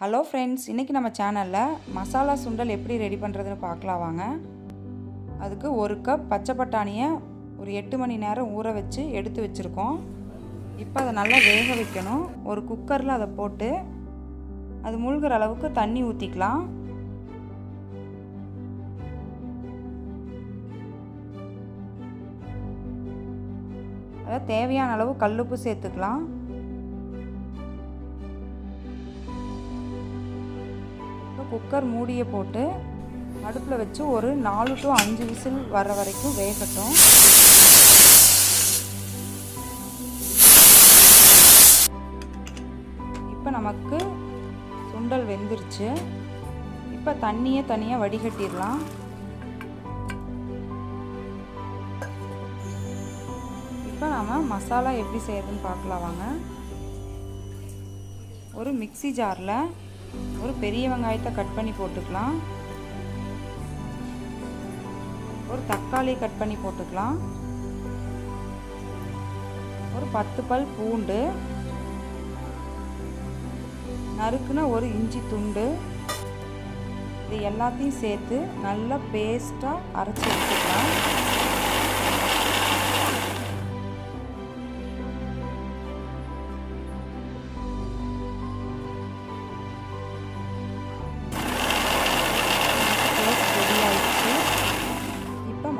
Hello friends இன்றைக்கி நம்ம சேனலில் மசாலா சுண்டல் எப்படி ரெடி பண்ணுறதுன்னு பார்க்கலாம் வாங்க. அதுக்கு ஒரு கப் பச்சை பட்டாணியை ஒரு எட்டு மணி நேரம் ஊற வச்சு எடுத்து வச்சுருக்கோம். இப்போ அதை நல்லா வேக வைக்கணும். ஒரு குக்கரில் அதை போட்டு அது மூழ்கிற அளவுக்கு தண்ணி ஊற்றிக்கலாம் அதை தேவையான அளவு கல்லுப்பு சேர்த்துக்கலாம். குக்கர் மூடியை போட்டு அடுப்பில் வச்சு ஒரு நாலு டு அஞ்சு விசில் வர வரைக்கும் வேகட்டும். இப்போ நமக்கு சுண்டல் வெந்துருச்சு. இப்போ தண்ணியை தனியாக வடிகட்டிடலாம். இப்போ நாம் மசாலா எப்படி செய்யறதுன்னு பார்க்கலாம் வாங்க. ஒரு மிக்சி ஜாரில் ஒரு பெரிய வெங்காயத்தை கட் பண்ணி போட்டுக்கலாம். ஒரு தக்காளி கட் பண்ணி போட்டுக்கலாம். ஒரு பத்து பல் பூண்டு. நறுக்குன ஒரு இஞ்சி துண்டு. இது எல்லாத்தையும் சேர்த்து நல்லா பேஸ்ட்டாக அரைச்சி எடுத்துக்கலாம்.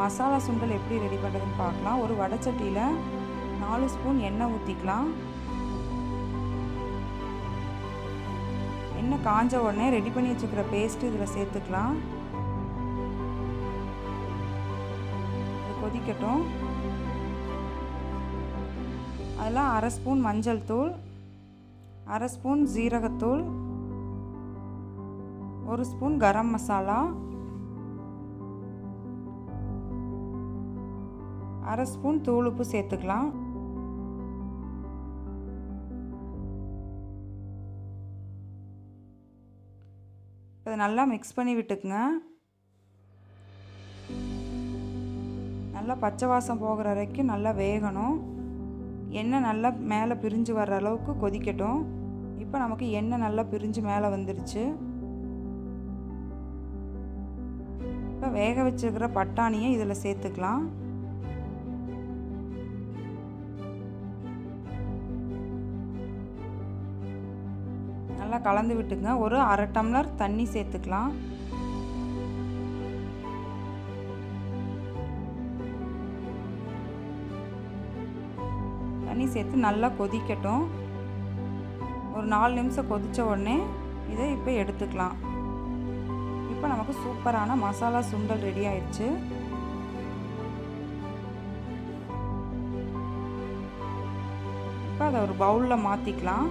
மசாலா சுண்டல் எப்படி ரெடி பண்ணுறதுன்னு பார்க்கலாம். ஒரு வடைச்சட்டியில் நாலு ஸ்பூன் எண்ணெய் ஊற்றிக்கலாம் எண்ணெய் காஞ்ச உடனே ரெடி பண்ணி வச்சுக்கிற பேஸ்ட்டு இதில் சேர்த்துக்கலாம். கொதிக்கட்டும். அதில் அரை ஸ்பூன் மஞ்சள் தூள் அரை ஸ்பூன் ஜீரகத்தூள் ஒரு ஸ்பூன் கரம் மசாலா அரை ஸ்பூன் தூள் உப்பு சேர்த்துக்கலாம். இதை நல்லா மிக்ஸ் பண்ணி விட்டுக்குங்க. நல்லா பச்சை வாசம் போகிற வரைக்கும் நல்லா வேகணும். எண்ணெய் நல்லா மேலே பிரிஞ்சு வர்ற அளவுக்கு கொதிக்கட்டும். இப்போ நமக்கு எண்ணெய் நல்லா பிரிஞ்சு மேலே வந்துருச்சு. இப்போ வேக வச்சுருக்கிற பட்டாணியை இதில் சேர்த்துக்கலாம். நல்லா கலந்து விட்டுங்க. ஒரு அரை டம்ளர் தண்ணி சேர்த்துக்கலாம். தண்ணி சேர்த்து நல்லா கொதிக்கட்டும். ஒரு நாலு நிமிஷம் கொதித்த உடனே இதை இப்போ எடுத்துக்கலாம். இப்போ நமக்கு சூப்பரான மசாலா சுண்டல் ரெடி ஆயிடுச்சு. இப்போ அதை ஒரு பவுலில் மாற்றிக்கலாம்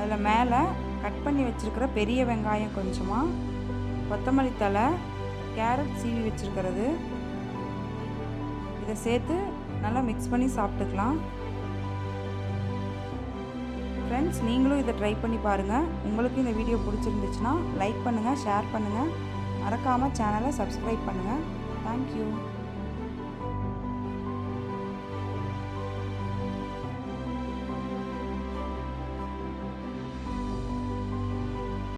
அதில் மேலே கட் பண்ணி வச்சுருக்கிற பெரிய வெங்காயம் கொஞ்சமாக கொத்தமல்லி தலை கேரட் சீவி வச்சுருக்கிறது. இதை சேர்த்து நல்லா மிக்ஸ் பண்ணி சாப்பிட்டுக்கலாம். ஃப்ரெண்ட்ஸ் நீங்களும் இதை ட்ரை பண்ணி பாருங்கள் உங்களுக்கு இந்த வீடியோ பிடிச்சிருந்துச்சுன்னா லைக் பண்ணுங்கள் ஷேர் பண்ணுங்கள் மறக்காமல் சேனலை சப்ஸ்கிரைப் பண்ணுங்கள் தேங்க்யூ